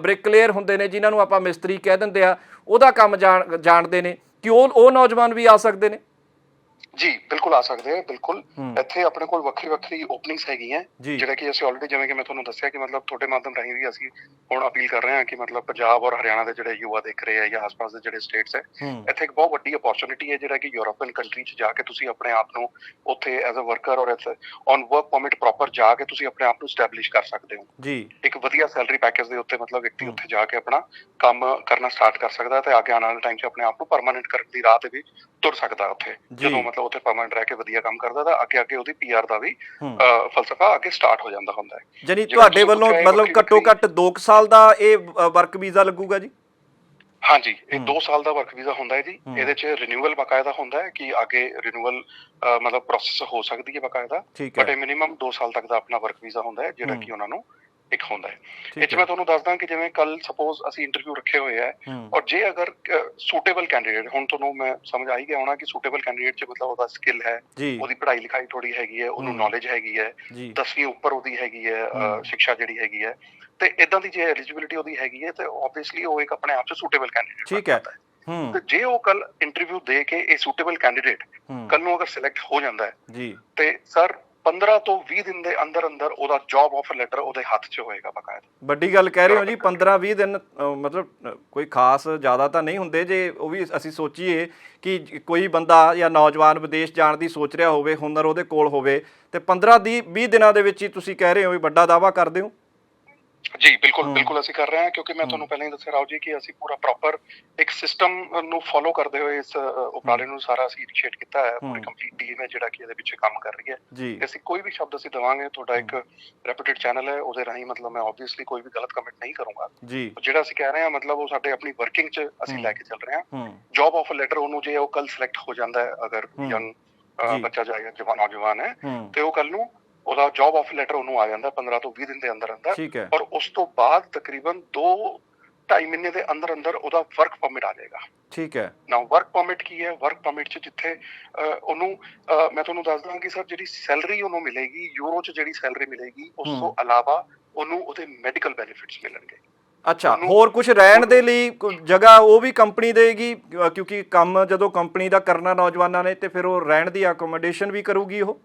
ਬ੍ਰਿਕਲੇਅਰ ਹੁੰਦੇ ਨੇ ਜਿਨ੍ਹਾਂ ਨੂੰ ਆਪਾਂ ਮਿਸਤਰੀ ਕਹਿ ਦਿੰਦੇ ਆ, ਉਹਦਾ ਕੰਮ ਜਾਣ, ਜਾਣਦੇ ਨੇ। ਕਿ ਉਹ ਉਹ ਨੌਜਵਾਨ ਵੀ ਆ ਸਕਦੇ ਨੇ? ਜੀ ਬਿਲਕੁਲ ਆ ਸਕਦੇ ਆ ਬਿਲਕੁਲ। ਇੱਥੇ ਆਪਣੇ ਕੋਲ ਵੱਖਰੀ ਵੱਖਰੀ ਓਪਨਿੰਗਸ ਹੈਗੀਆਂ। ਜਿਹੜਾ ਕਿ ਅਸੀਂ ਆਲਰੇਡੀ ਜਿਵੇਂ ਕਿ ਮੈਂ ਤੁਹਾਨੂੰ ਦੱਸਿਆ ਕਿ ਮਤਲਬ ਤੁਹਾਡੇ ਮਾਧਿਅਮ ਰਾਹੀਂ ਵੀ ਅਸੀਂ ਹੁਣ ਅਪੀਲ ਕਰ ਰਹੇ ਹਾਂ ਕਿ ਮਤਲਬ ਪੰਜਾਬ ਔਰ ਹਰਿਆਣਾ ਦੇ ਜਿਹੜੇ ਯੁਵਾ ਦੇਖ ਰਹੇ ਆ ਜਾਂ ਆਸ-ਪਾਸ ਦੇ ਜਿਹੜੇ ਸਟੇਟਸ ਹੈ ਇੱਥੇ ਇੱਕ ਬਹੁਤ ਵੱਡੀ ਅਪੋਰਚੁਨਿਟੀ ਹੈ ਜਿਹੜਾ ਕਿ ਯੂਰੋਪੀਅਨ ਕੰਟਰੀ 'ਚ ਜਾ ਕੇ ਤੁਸੀਂ ਆਪਣੇ ਆਪ ਨੂੰ ਉੱਥੇ as a worker or on work permit proper ਜਾ ਕੇ ਤੁਸੀਂ ਆਪਣੇ ਆਪ ਨੂੰ ਸਟੈਬਲਿਸ਼ ਕਰ ਸਕਦੇ ਹੋ ਜੀ ਇੱਕ ਵਧੀਆ ਸੈਲਰੀ ਪੈਕੇਜ ਦੇ ਉੱਤੇ ਮਤਲਬ ਵਿਅਕਤੀ। ਉੱਥੇ ਜਾ ਕੇ ਆਪਣਾ ਕੰਮ ਕਰਨਾ ਸਟਾਰਟ ਕਰ ਸਕਦਾ ਤੇ ਅੱਗੇ ਆਉਣ ਵਾਲੇ ਟਾਈਮ 'ਚ ਆਪਣੇ ਆਪ ਨੂੰ ਪਰਮਾਨੈਂਟ ਕਰਨ ਦੀ ਰਾਹ ਤੇ ਵੀ ਤੁਰ ਸਕਦਾ ਉੱਥੇ। ਜਦੋਂ ਮਤਲਬ ਉੱਥੇ ਪਰਮਾਨੈਂਟ ਰਹਿ ਕੇ ਵਧੀਆ ਕੰਮ ਕਰਦਾ ਤਾਂ ਅੱਗੇ ਅੱਗੇ ਉਹਦੀ ਪੀਆਰ ਦਾ ਵੀ ਫਲਸਫਾ ਅੱਗੇ ਸਟਾਰਟ ਹੋ ਜਾਂਦਾ ਹੁੰਦਾ ਹੈ ਜਾਨੀ ਤੁਹਾਡੇ ਵੱਲੋਂ ਮਤਲਬ ਘੱਟੋ ਘੱਟ 2 ਸਾਲ ਦਾ ਇਹ ਵਰਕ ਵੀਜ਼ਾ ਲੱਗੂਗਾ ਜੀ ਹਾਂਜੀ ਇਹ ਹਮ। 2 ਸਾਲ ਦਾ ਵਰਕ ਵੀਜ਼ਾ ਹੁੰਦਾ ਹੈ ਜੀ। ਇਹਦੇ 'ਚ ਰਿਨਿਊਅਲ ਬਕਾਇਦਾ ਹੁੰਦਾ ਹੈ ਕਿ ਅੱਗੇ ਰਿਨਿਊਅਲ ਮਤਲਬ ਪ੍ਰੋਸੈਸ ਹੋ ਸਕਦੀ ਹੈ ਬਕਾਇਦਾ ਬਟ ਇਹ ਮਿਨੀਮਮ 2 ਸਾਲ ਤੱਕ ਦਾ ਆਪਣਾ ਵਰਕ ਵੀਜ਼ਾ ਹੁੰਦਾ ਹੈ ਜਿਹੜਾ। ਕਿ ਉਹਨਾਂ ਨੂੰ ਇੱਕ ਹੁੰਦਾ ਹੈ। ਇਹ 'ਚ ਮੈਂ ਤੁਹਾਨੂੰ ਦੱਸਦਾ ਕਿ ਜਿਵੇਂ ਕੱਲ ਸਪੋਜ਼ ਅਸੀਂ ਇੰਟਰਵਿਊ ਰੱਖੇ ਹੋਏ ਆ ਔਰ ਜੇ ਅਗਰ ਸੂਟੇਬਲ ਕੈਂਡੀਡੇਟ ਹੁਣ ਤੁਹਾਨੂੰ ਮੈਂ ਸਮਝ ਆ ਹੀ ਗਿਆ ਹੋਣਾ ਕਿ ਸੂਟੇਬਲ ਕੈਂਡੀਡੇਟ 'ਚ ਮਤਲਬ ਉਹਦਾ ਸਕਿੱਲ ਹੈ ਉਹਦੀ ਪੜ੍ਹਾਈ ਲਿਖਾਈ ਥੋੜੀ ਹੈਗੀ ਹੈ ਉਹਨੂੰ। ਨੌਲੇਜ ਹੈਗੀ ਹੈ ਜੀ। 10ਵੀਂ ਉੱਪਰ ਉਹਦੀ ਹੈਗੀ ਹੈ। ਸਿੱਖਿਆ ਜਿਹੜੀ ਹੈਗੀ ਹੈ ਤੇ ਇਦਾਂ ਦੀ ਜੇ ਐਲੀਜੀਬਿਲਿਟੀ ਉਹਦੀ ਹੈਗੀ ਹੈ ਤੇ ਆਬਵੀਅਸਲੀ ਉਹ ਇੱਕ ਆਪਣੇ ਆਪ 'ਚ ਸੂਟੇਬਲ ਕੈਂਡੀਡੇਟ ਠੀਕ ਹੈ। ਹੂੰ। ਤੇ ਜੇ ਉਹ ਕੱਲ ਇੰਟਰਵਿਊ ਦੇ ਕੇ ਇਹ ਸੂਟੇਬਲ ਕੈਂਡੀਡੇਟ ਕੱਲ ਨੂੰ ਅਗਰ ਸਿਲੈਕਟ ਹੋ ਜਾਂਦਾ ਹੈ ਜੀ। ਤੇ ਸਰ 15 ਤੋਂ 20 ਦਿਨ ਦੇ ਅੰਦਰ ਅੰਦਰ ਉਹਦਾ ਜੌਬ ਆਫਰ ਲੈਟਰ ਉਹਦੇ ਹੱਥ 'ਚ ਹੋਏਗਾ ਬਕਾਇਦਾ। ਵੱਡੀ ਗੱਲ ਕਹਿ ਰਹੇ ਹੋ ਜੀ 15 20 ਦਿਨ ਮਤਲਬ ਕੋਈ ਖਾਸ ਜ਼ਿਆਦਾ ਤਾਂ ਨਹੀਂ ਹੁੰਦੇ, ਜੇ ਉਹ ਵੀ ਅਸੀਂ ਸੋਚੀਏ ਕਿ ਕੋਈ ਬੰਦਾ ਜਾਂ ਨੌਜਵਾਨ ਵਿਦੇਸ਼ ਜਾਣ ਦੀ ਸੋਚ ਰਿਹਾ ਹੋਵੇ, ਹੁਨਰ ਉਹਦੇ ਕੋਲ ਹੋਵੇ, ਤੇ 15 ਦੀ 20 ਦਿਨਾਂ ਦੇ ਵਿੱਚ ਹੀ ਤੁਸੀਂ ਕਹਿ ਰਹੇ ਹੋ ਵੀ ਵੱਡਾ ਦਾਵਾ ਕਰਦੇ ਹੋ? ਜੀ ਬਿਲਕੁਲ। ਬਿਲਕੁਲ ਅਸੀਂ ਕਰ ਰਹੇ ਹਾਂ ਕਿਉਂਕਿ ਮੈਂ। ਤੁਹਾਨੂੰ ਪਹਿਲਾਂ ਹੀ ਦੱਸਿਆ ਰਾਓ ਜੀ ਕਿ ਅਸੀਂ ਪੂਰਾ ਪ੍ਰੋਪਰ ਇੱਕ ਸਿਸਟਮ ਨੂੰ ਫੋਲੋ ਕਰਦੇ ਹੋਏ ਇਸ ਉਪਰਾਲੇ ਨੂੰ ਸਾਰਾ ਅਸੀਂ ਇਨੀਸ਼ੀਏਟ ਕੀਤਾ ਹੈ ਪੂਰੀ। ਕੰਪਲੀਟ ਟੀਮ ਹੈ ਜਿਹੜਾ ਕਿ ਇਹਦੇ ਪਿੱਛੇ ਕੰਮ ਕਰ ਰਹੀ ਹੈ ਅਸੀਂ ਕੋਈ ਵੀ ਸ਼ਬਦ ਅਸੀਂ ਦਵਾਂਗੇ ਤੁਹਾਡਾ ਇੱਕ ਰੈਪਿਊਟਡ ਚੈਨਲ ਹੈ ਉਹਦੇ ਰਾਹੀਂ ਮਤਲਬ ਮੈਂ ਆਬਵੀਅਸਲੀ ਕੋਈ ਵੀ ਗਲਤ ਕਮੈਂਟ ਨਹੀਂ ਕਰੂੰਗਾ ਜਿਹੜਾ ਅਸੀਂ ਕਹਿ ਰਹੇ ਹਾਂ ਮਤਲਬ ਉਹ ਸਾਡੇ ਆਪਣੀ ਵਰਕਿੰਗ 'ਚ ਅਸੀਂ। ਲੈ ਕੇ ਚੱਲ ਰਹੇ ਹਾਂ ਜੌਬ ਆਫਰ ਲੈਟਰ ਉਹਨੂੰ ਜੇ ਉਹ ਕੱਲ ਸਿਲੈਕਟ ਹੋ ਜਾਂਦਾ ਹੈ ਅਗਰ। ਯੰਗ। ਬੱਚਾ ਜਾਏਗਾ ਜਵਾਨ ਨੌਜਵਾਨ ਹੂੰ ਤੇ ਉਹ ਕੱਲ ਨੂੰ ਉਹਦਾ ਜੌਬ ਆਫਰ ਲੈਟਰ ਉਹਨੂੰ ਆ ਜਾਂਦਾ 15 ਤੋਂ 20 ਦਿਨ ਦੇ ਅੰਦਰ ਅੰਦਰ। ਔਰ ਉਸ ਤੋਂ ਬਾਅਦ ਤਕਰੀਬਨ 2 2.5 ਮਹੀਨੇ ਦੇ ਅੰਦਰ ਅੰਦਰ ਉਹਦਾ ਵਰਕ ਪਰਮਿਟ ਆ ਜਾਏਗਾ। ਠੀਕ ਹੈ। ਨਾ ਵਰਕ ਪਰਮਿਟ ਕੀ ਹੈ? ਵਰਕ ਪਰਮਿਟ ਚ ਜਿੱਥੇ ਉਹਨੂੰ ਮੈਂ ਤੁਹਾਨੂੰ ਦੱਸ ਦਾਂ ਕਿ ਸਰ ਜਿਹੜੀ ਸੈਲਰੀ ਉਹਨੂੰ ਮਿਲੇਗੀ ਯੂਰੋ ਚ ਜਿਹੜੀ ਸੈਲਰੀ ਮਿਲੇਗੀ ਉਸ। ਤੋਂ ਇਲਾਵਾ ਉਹਨੂੰ ਉਹਦੇ ਮੈਡੀਕਲ ਬੈਨੀਫਿਟਸ ਮਿਲਣਗੇ। ਅੱਛਾ ਹੋਰ ਕੁਝ ਰਹਿਣ ਦੇ ਲਈ ਜਗ੍ਹਾ ਉਹ ਵੀ ਕੰਪਨੀ ਦੇਗੀ ਕਿਉਂਕਿ ਕੰਮ ਜਦੋਂ ਕੰਪਨੀ ਦਾ ਕਰਨਾ ਨੌਜਵਾਨਾਂ ਨੇ ਤੇ ਫਿਰ ਉਹ ਰਹਿਣ ਦੀ ਅਕੋਮੋਡੇਸ਼ਨ ਵੀ ਕਰੂਗੀ ਉਹ?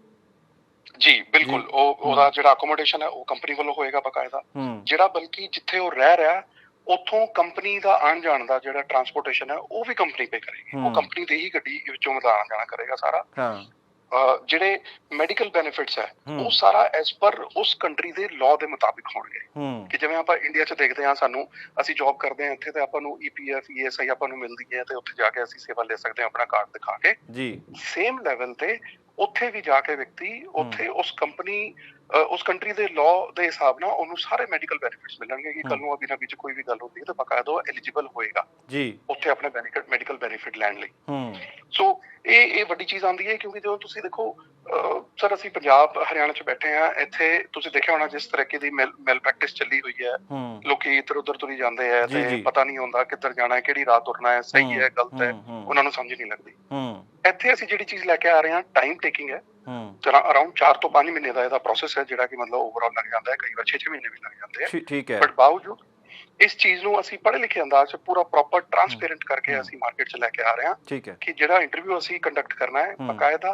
ਜੀ ਬਿਲਕੁਲ। ਉਹ ਉਹਦਾ ਜਿਹੜਾ ਅਕੋਮੋਡੇਸ਼ਨ ਹੈ ਉਹ ਕੰਪਨੀ ਵੱਲੋਂ ਹੋਏਗਾ ਬਕਾਇਦਾ। ਜਿਹੜਾ ਬਲਕਿ ਜਿੱਥੇ ਉਹ ਰਹਿ ਰਿਹਾ ਉੱਥੋਂ ਕੰਪਨੀ ਦਾ ਆਉਣ ਜਾਣ ਦਾ ਜਿਹੜਾ ਟਰਾਂਸਪੋਰਟੇਸ਼ਨ ਹੈ ਉਹ ਵੀ ਕੰਪਨੀ ਪੇ ਕਰੇਗੀ। ਉਹ ਕੰਪਨੀ ਦੇ ਹੀ ਗੱਡੀ ਵਿੱਚੋਂ ਮਤਲਬ ਜਾਣਾ ਕਰੇਗਾ ਸਾਰਾ। ਹਾਂ। ਜਿਹੜੇ ਮੈਡੀਕਲ ਬੈਨੀਫਿਟਸ ਹੈ। ਉਹ ਸਾਰਾ ਐਸ ਪਰ ਉਸ ਕੰਟਰੀ ਦੇ ਲਾਅ ਦੇ ਮੁਤਾਬਿਕ ਹੋਣਗੇ। ਕਿ ਜਿਵੇਂ ਆਪਾਂ ਇੰਡੀਆ 'ਚ ਦੇਖਦੇ ਹਾਂ ਸਾਨੂੰ ਅਸੀਂ ਜੌਬ ਕਰਦੇ ਹਾਂ ਇੱਥੇ ਤੇ ਆਪਾਂ ਨੂੰ E ਈਪੀਐਫ ਈਐਸਆਈ ਆਪਾਂ ਨੂੰ ਮਿਲਦੀ ਹੈ ਤੇ ਉੱਥੇ ਜਾ ਕੇ ਅਸੀਂ ਸੇਵਾ ਲੈ ਸਕਦੇ ਹਾਂ ਆਪਣਾ ਕਾਰਡ ਦਿਖਾ ਕੇ। ਜੀ। ਸੇਮ ਲੈਵਲ ਤੇ ਉੱਥੇ ਵੀ ਜਾ ਕੇ ਵਿਅਕਤੀ ਉੱਥੇ ਉਸ ਕੰਪਨੀ ਉਸ ਕੰਟਰੀ ਦੇ ਲਾਅ ਦੇ ਹਿਸਾਬ ਨਾਲ ਉਹਨੂੰ ਸਾਰੇ ਮੈਡੀਕਲ ਬੈਨੀਫਿਟਸ ਮਿਲਣਗੇ ਕਿ ਕੱਲ। ਨੂੰ ਅਭੀ ਨਾ ਵਿੱਚ ਕੋਈ ਵੀ ਗੱਲ ਹੁੰਦੀ ਹੈ ਤਾਂ ਬਕਾਇਦਾ ਉਹ ਐਲੀਜੀਬਲ ਹੋਏਗਾ। ਜੀ। ਉੱਥੇ ਆਪਣੇ ਬੈਨੀਫਿਟ ਮੈਡੀਕਲ ਬੈਨੀਫਿਟ ਲੈਣ ਲਈ। ਹੂੰ। ਸੋ ਇਹ ਇਹ ਵੱਡੀ ਚੀਜ਼ ਆਉਂਦੀ ਹੈ ਕਿਉਂਕਿ ਜਦੋਂ ਤੁਸੀਂ ਦੇਖੋ ਸਰ ਅਸੀਂ ਪੰਜਾਬ ਹਰਿਆਣਾ 'ਚ ਬੈਠੇ ਆ ਇੱਥੇ ਤੁਸੀਂ ਦੇਖਿਆ ਹੋਣਾ ਜਿਸ ਤਰੀਕੇ ਦੀ ਮੈਲ ਪ੍ਰੈਕਟਿਸ ਚੱਲੀ ਹੋਈ ਹੈ। ਲੋਕੀ ਇੱਧਰ ਉੱਧਰ ਤੁਰੀ ਜਾਂਦੇ ਆ ਤੇ। ਪਤਾ ਨਹੀਂ ਹੁੰਦਾ ਕਿੱਧਰ ਜਾਣਾ ਹੈ ਕਿਹੜੀ ਰਾਹ ਤੁਰਨਾ ਹੈ ਸਹੀ ਹੈ। ਗਲਤ ਹੂੰ, ਉਹਨਾਂ ਨੂੰ ਸਮਝ ਨਹੀਂ ਲੱਗਦੀ। ਹੂੰ। ਇੱਥੇ ਅਸੀਂ ਜਿਹੜੀ ਚੀਜ਼ ਲੈ ਕੇ ਆ ਰਹੇ ਹਾਂ ਟਾਈਮ ਟੇਕਿੰਗ ਹੈ ਹੂੰ ਜਰਾ ਅਰਾਊਂਡ 4 ਤੋਂ 5 ਮਹੀਨੇ ਦਾ ਇਹਦਾ ਪ੍ਰੋਸੈਸ ਹੈ ਜਿਹੜਾ ਕਿ ਮਤਲਬ ਓਵਰਆਲ ਲੱਗ ਜਾਂਦਾ ਹੈ ਕਈ ਵਾਰ 6-6 ਮਹੀਨੇ ਵੀ ਲੱਗ ਜਾਂਦੇ ਆ ਠੀਕ ਹੈ ਬਟ ਬਾਵਜੂਦ ਇਸ ਚੀਜ਼ ਨੂੰ ਅਸੀਂ ਪੜ੍ਹੇ ਲਿਖੇ ਅੰਦਾਜ਼ 'ਚ ਪੂਰਾ ਪ੍ਰੋਪਰ ਟਰਾਂਸਪੇਰੈਂਟ ਕਰਕੇ। ਅਸੀਂ ਮਾਰਕੀਟ 'ਚ ਲੈ ਕੇ ਆ ਰਹੇ ਹਾਂ ਠੀਕ ਹੈ ਕਿ ਜਿਹੜਾ ਇੰਟਰਵਿਊ ਅਸੀਂ ਕੰਡਕਟ ਕਰਨਾ ਹੈ। ਬਕਾਇਦਾ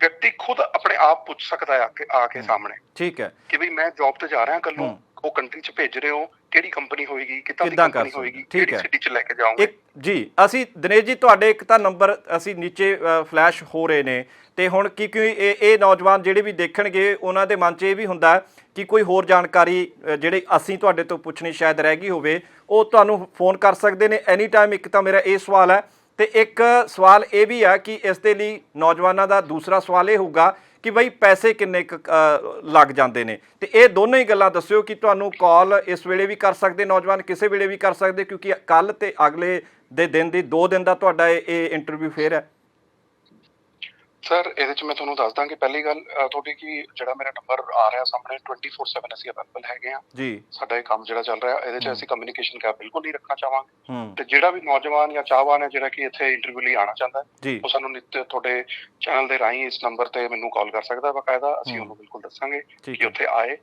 ਵਿਅਕਤੀ ਖੁਦ ਆਪਣੇ ਆਪ ਪੁੱਛ ਸਕਦਾ ਹੈ ਆ ਕੇ ਆ ਕੇ ਹਮ। ਸਾਹਮਣੇ ਠੀਕ ਹੈ ਕਿ ਵੀ ਮੈਂ ਜੌਬ ਤੇ ਜਾ ਰਿਹਾ ਕੱਲ ਨੂੰ। ਉਹ ਕੰਟਰੀ 'ਚ ਭੇਜ ਰਹੇ ਹੋ ਕਿਹੜੀ ਕੰਪਨੀ ਹੋਏਗੀ ਕਿੱਦਾਂ ਦੀ ਕਿੱਦਾਂ ਕਰ ਕੰਪਨੀ ਸਕਦੇ? ਹੋਏਗੀ ਠੀਕ ਕਿਹੜੀ ਹੈ। ਸਿਟੀ 'ਚ ਲੈ ਕੇ ਜਾਓਗੇ ਇੱਕ ਜੀ ਅਸੀਂ ਦਿਨੇਸ਼ ਜੀ ਤੁਹਾਡੇ ਇੱਕ ਤਾਂ ਨੰਬਰ ਅਸੀਂ ਨੀਚੇ ਫਲੈਸ਼ ਹੋ ਰਹੇ ਨੇ ਤੇ ਹੁਣ ਕੀ ਕਿਉਂ ਇਹ ਇਹ ਨੌਜਵਾਨ ਜਿਹੜੇ ਵੀ ਦੇਖਣਗੇ ਉਹਨਾਂ ਦੇ ਮਨ 'ਚ ਇਹ ਵੀ ਹੁੰਦਾ ਕਿ ਕੋਈ ਹੋਰ ਜਾਣਕਾਰੀ ਅ, ਜਿਹੜੇ ਅਸੀਂ ਤੁਹਾਡੇ ਤੋਂ ਪੁੱਛਣੀ ਸ਼ਾਇਦ ਰਹਿ ਗਈ ਹੋਵੇ ਉਹ ਤੁਹਾਨੂੰ ਫੋਨ ਕਰ ਸਕਦੇ ਨੇ ਐਨੀ ਟਾਈਮ ਇੱਕ ਤਾਂ ਮੇਰਾ ਇਹ ਸਵਾਲ ਹੈ ਤੇ ਇੱਕ ਸਵਾਲ ਇਹ ਵੀ ਆ ਕਿ ਇਸ ਦੇ ਲਈ ਨੌਜਵਾਨਾਂ ਦਾ ਦੂਸਰਾ ਸਵਾਲ ਇਹ ਹੋਊਗਾ ਕਿ ਬਈ ਪੈਸੇ ਕਿੰਨੇ ਕੁ, ਅ, ਲੱਗ ਜਾਂਦੇ ਨੇ। ਤੇ ਇਹ ਦੋਨੋਂ ਹੀ ਗੱਲਾਂ ਦੱਸਿਓ ਕਿ ਤੁਹਾਨੂੰ ਕਾਲ ਇਸ ਵੇਲੇ ਵੀ ਕਰ ਸਕਦੇ ਨੌਜਵਾਨ ਕਿਸੇ ਵੇਲੇ ਵੀ ਕਰ ਸਕਦੇ ਕਿਉਂਕਿ ਕੱਲ ਤੇ ਅਗਲੇ ਦੇ ਦਿਨ ਦੀ 2 ਦਿਨ ਦਾ ਤੁਹਾਡਾ ਇਹ- ਇਹ ਇੰਟਰਵਿਊ ਫੇਰ ਹੈ। ਸਰ ਇਹਦੇ 'ਚ ਮੈਂ ਤੁਹਾਨੂੰ ਦੱਸ ਦਾਂ ਕਿ ਪਹਿਲੀ ਗੱਲ ਤੁਹਾਡੀ ਕਿ ਜਿਹੜਾ ਮੇਰਾ ਨੰਬਰ ਆ ਰਿਹਾ ਸਾਹਮਣੇ 24/7 ਅਸੀਂ ਅਵੇਲੇਬਲ ਹੈਗੇ ਆ। ਜੀ। ਸਾਡਾ ਇਹ ਕੰਮ ਜਿਹੜਾ ਚੱਲ ਰਿਹਾ ਇਹਦੇ 'ਚ। ਅਸੀਂ ਕਮਿਊਨੀਕੇਸ਼ਨ ਕੈਪ ਬਿਲਕੁਲ ਨਹੀਂ ਰੱਖਣਾ ਚਾਹਾਂਗੇ। ਤੇ ਜਿਹੜਾ ਵੀ ਨੌਜਵਾਨ ਜਾਂ ਚਾਹਵਾਨ ਹੈ ਜਿਹੜਾ ਕਿ ਇੱਥੇ ਇੰਟਰਵਿਊ ਲਈ ਆਉਣਾ ਚਾਹੁੰਦਾ ਉਹ ਸਾਨੂੰ ਨਿੱਤ ਤੁਹਾਡੇ ਚੈਨਲ ਦੇ ਰਾਹੀਂ ਇਸ ਨੰਬਰ ਤੇ ਮੈਨੂੰ ਕਾਲ ਕਰ ਸਕਦਾ ਬਕਾਇਦਾ ਅਸੀਂ। ਉਹਨੂੰ ਬਿਲਕੁਲ ਦੱਸਾਂਗੇ ਕਿ ਉੱਥੇ ਆਏ।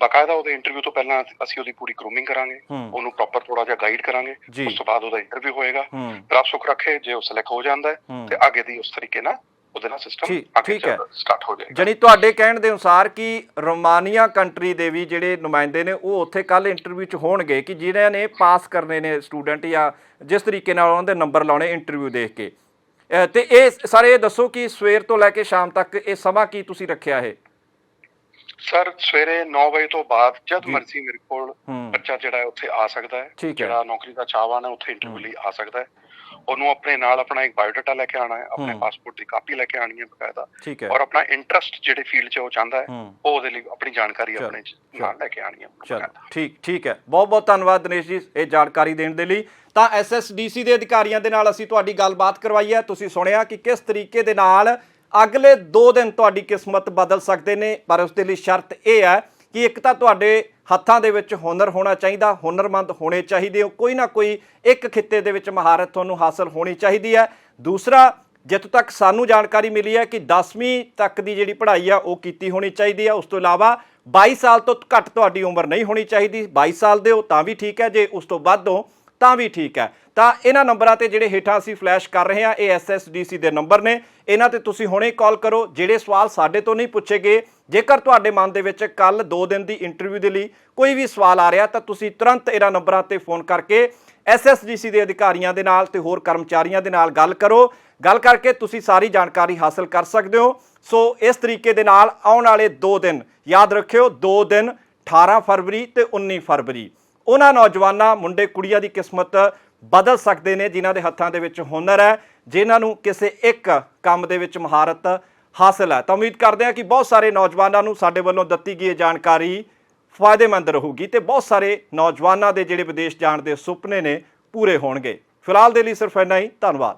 ਬਕਾਇਦਾ ਉਹਦੇ ਇੰਟਰਵਿਊ ਤੋਂ ਪਹਿਲਾਂ ਅਸੀਂ ਉਹਦੀ ਪੂਰੀ ਗਰੂਮਿੰਗ ਕਰਾਂਗੇ। ਉਹਨੂੰ ਪ੍ਰੋਪਰ ਥੋੜਾ ਜਿਹਾ ਗਾਈਡ ਕਰਾਂਗੇ। ਉਸ ਤੋਂ ਬਾਅਦ ਉਹਦਾ ਇੰਟਰਵਿਊ ਹੋਏਗਾ। ਰੱਬ ਸੁੱਖ ਰੱਖੇ ਜੇ ਉਹ ਸਿਲੈਕਟ ਹੋ ਜਾਂਦਾ ਹੂੰ। ਤੇ ਅੱਗੇ ਦੀ ਉਸ ਤਰੀਕੇ ਨਾਲ ਉਹਦੇ ਨਾਲ ਸਿਸਟਮ ਅੱਗੇ। ਸਟਾਰਟ ਹੋ ਜਾਏਗਾ ਜਣੀ ਤੁਹਾਡੇ ਕਹਿਣ ਦੇ ਅਨੁਸਾਰ ਕਿ ਰੋਮਾਨੀਆ ਕੰਟਰੀ ਦੇ ਵੀ ਜਿਹੜੇ ਨੁਮਾਇੰਦੇ ਨੇ ਉਹ ਉੱਥੇ ਕੱਲ ਇੰਟਰਵਿਊ 'ਚ ਹੋਣਗੇ ਕਿ ਜਿਨ੍ਹਾਂ ਨੇ ਪਾਸ ਕਰਨੇ ਨੇ ਸਟੂਡੈਂਟ ਜਾਂ ਜਿਸ ਤਰੀਕੇ ਨਾਲ ਉਹਨਾਂ ਦੇ ਨੰਬਰ ਲਾਉਣੇ ਇੰਟਰਵਿਊ ਦੇਖ ਕੇ ਤੇ ਇਹ ਸਾਰੇ ਇਹ ਦੱਸੋ ਕਿ ਸਵੇਰ ਤੋਂ ਲੈ ਕੇ ਸ਼ਾਮ ਤੱਕ ਇਹ ਸਮਾਂ ਕੀ ਤੁਸੀਂ ਰੱਖਿਆ ਹੈ ਸਰ ਸਵੇਰੇ 9 ਵਜੇ ਤੋਂ ਬਾਅਦ ਜਦ। ਮਰਜ਼ੀ ਮੇਰੇ ਕੋਲ ਬੱਚਾ ਜਿਹੜਾ ਹੈ ਉੱਥੇ ਆ ਸਕਦਾ ਹੈ। ਜਿਹੜਾ ਨੌਕਰੀ ਦਾ ਚਾਹਵਾਨ ਹੈ ਉੱਥੇ ਇੰਟਰਵਿਊ। ਲਈ ਆ ਸਕਦਾ ਹੈ ਉਹਨੂੰ ਆਪਣੇ ਨਾਲ ਆਪਣਾ ਇੱਕ ਬਾਇਓਡਾਟਾ ਲੈ ਕੇ ਆਣਾ ਹੈ ਆਪਣੇ। ਪਾਸਪੋਰਟ ਦੀ ਕਾਪੀ ਲੈ ਕੇ ਆਣੀ ਹੈ ਬਕਾਇਦਾ। ਠੀਕ ਹੈ। ਔਰ ਆਪਣਾ ਇੰਟਰਸਟ ਜਿਹੜੇ ਫੀਲਡ 'ਚ ਉਹ ਚਾਹੁੰਦਾ ਹੈ ਉਹ ਉਹਦੇ ਲਈ ਆਪਣੀ ਜਾਣਕਾਰੀ ਆਪਣੇ ਨਾਲ ਲੈ ਕੇ ਆਣੀ ਹੈ ਚਲੋ। ਠੀਕ ਠੀਕ ਹੈ। ਬਹੁਤ ਬਹੁਤ ਧੰਨਵਾਦ ਦਿਨੇਸ਼ ਜੀ ਇਹ ਜਾਣਕਾਰੀ ਦੇਣ ਦੇ ਲਈ। ਤਾਂ ਐਸਐਸਡੀਸੀ ਦੇ ਅਧਿਕਾਰੀਆਂ ਦੇ ਨਾਲ ਅਸੀਂ ਤੁਹਾਡੀ ਗੱਲਬਾਤ ਕਰਵਾਈ ਹੈ। ਤੁਸੀਂ ਸੁਣਿਆ ਕਿ ਕਿਸ ਤਰੀਕੇ ਦੇ ਨਾਲ ਅਗਲੇ 2 ਦਿਨ ਤੁਹਾਡੀ ਕਿਸਮਤ ਬਦਲ ਸਕਦੇ ਨੇ ਪਰ ਉਸ ਦੇ ਲਈ ਸ਼ਰਤ ਇਹ ਹੈ ਕਿ ਇੱਕ ਤਾਂ ਤੁਹਾਡੇ ਹੱਥਾਂ ਦੇ ਵਿੱਚ ਹੁਨਰ ਹੋਣਾ ਚਾਹੀਦਾ, ਹੁਨਰਮੰਦ ਹੋਣੇ ਚਾਹੀਦੇ ਹੋ, ਕੋਈ ਨਾ ਕੋਈ ਇੱਕ ਖਿੱਤੇ ਦੇ ਵਿੱਚ ਮਹਾਰਤ ਤੁਹਾਨੂੰ ਹਾਸਲ ਹੋਣੀ ਚਾਹੀਦੀ ਹੈ। ਦੂਸਰਾ, ਜਿੱਥੋਂ ਤੱਕ ਸਾਨੂੰ ਜਾਣਕਾਰੀ ਮਿਲੀ ਹੈ ਕਿ 10ਵੀਂ ਤੱਕ ਦੀ ਜਿਹੜੀ ਪੜ੍ਹਾਈ ਆ, ਉਹ ਕੀਤੀ ਹੋਣੀ ਚਾਹੀਦੀ ਹੈ। ਉਸ ਤੋਂ ਇਲਾਵਾ 22 ਸਾਲ ਤੋਂ ਘੱਟ ਤੁਹਾਡੀ ਉਮਰ ਨਹੀਂ ਹੋਣੀ ਚਾਹੀਦੀ। 22 ਸਾਲ ਦੇ ਹੋ ਤਾਂ ਵੀ ਠੀਕ ਹੈ, ਜੇ ਉਸ ਤੋਂ ਵੱਧ ਹੋ ਤਾਂ ਵੀ ਠੀਕ ਹੈ। ਤਾਂ ਇਹਨਾਂ ਨੰਬਰਾਂ ਤੇ ਜਿਹੜੇ ਹੇਠਾਂ ਅਸੀਂ ਫਲੈਸ਼ ਕਰ ਰਹੇ ਹਾਂ, ਇਹ ਐਸਐਸਡੀਸੀ ਦੇ ਨੰਬਰ ਨੇ। ਇਹਨਾਂ ਤੇ ਤੁਸੀਂ ਹੁਣੇ ਕਾਲ ਕਰੋ। ਜਿਹੜੇ ਸਵਾਲ ਸਾਡੇ ਤੋਂ ਨਹੀਂ ਪੁੱਛੇ ਗਏ, ਜੇਕਰ ਤੁਹਾਡੇ ਮਨ ਦੇ ਵਿੱਚ ਕੱਲ 2 ਦਿਨ ਦੀ ਇੰਟਰਵਿਊ ਦੇ ਲਈ ਕੋਈ ਵੀ ਸਵਾਲ ਆ ਰਿਹਾ, ਤਾਂ ਤੁਸੀਂ ਤੁਰੰਤ ਇਹਨਾਂ ਨੰਬਰਾਂ ਤੇ ਫੋਨ ਕਰਕੇ ਐਸਐਸਡੀਸੀ ਦੇ ਅਧਿਕਾਰੀਆਂ ਦੇ ਨਾਲ ਤੇ ਹੋਰ ਕਰਮਚਾਰੀਆਂ ਦੇ ਨਾਲ ਗੱਲ ਕਰੋ। ਗੱਲ ਕਰਕੇ ਤੁਸੀਂ ਸਾਰੀ ਜਾਣਕਾਰੀ ਹਾਸਲ ਕਰ ਸਕਦੇ ਹੋ। ਸੋ ਇਸ ਤਰੀਕੇ ਦੇ ਨਾਲ ਆਉਣ ਵਾਲੇ 2 ਦਿਨ, ਯਾਦ ਰੱਖਿਓ 2 ਦਿਨ 18 ਫਰਵਰੀ ਤੇ 19 ਫਰਵਰੀ। ਉਹਨਾਂ ਨੌਜਵਾਨਾਂ, ਮੁੰਡੇ, ਕੁੜੀਆਂ ਦੀ ਕਿਸਮਤ ਬਦਲ ਸਕਦੇ ਨੇ, ਜਿਨ੍ਹਾਂ ਦੇ ਹੱਥਾਂ ਦੇ ਵਿੱਚ ਹੁਨਰ ਹੈ, ਜਿਨ੍ਹਾਂ ਨੂੰ ਕਿਸੇ ਇੱਕ ਕੰਮ ਦੇ ਵਿੱਚ ਮਹਾਰਤ ਹਾਸਲ ਹੈ। ਤਾਂ ਉਮੀਦ ਕਰਦੇ ਹਾਂ ਕਿ ਬਹੁਤ ਸਾਰੇ ਨੌਜਵਾਨਾਂ ਨੂੰ ਸਾਡੇ ਵੱਲੋਂ ਦਿੱਤੀ ਗਈ ਜਾਣਕਾਰੀ ਫਾਇਦੇਮੰਦ ਰਹੂਗੀ ਤੇ ਬਹੁਤ ਸਾਰੇ ਨੌਜਵਾਨਾਂ ਦੇ ਜਿਹੜੇ ਵਿਦੇਸ਼ ਜਾਣ ਦੇ ਸੁਪਨੇ ਨੇ ਪੂਰੇ ਹੋਣਗੇ। ਫਿਲਹਾਲ ਦੇ ਲਈ ਸਿਰਫ ਇੰਨਾ ਹੀ। ਧੰਨਵਾਦ।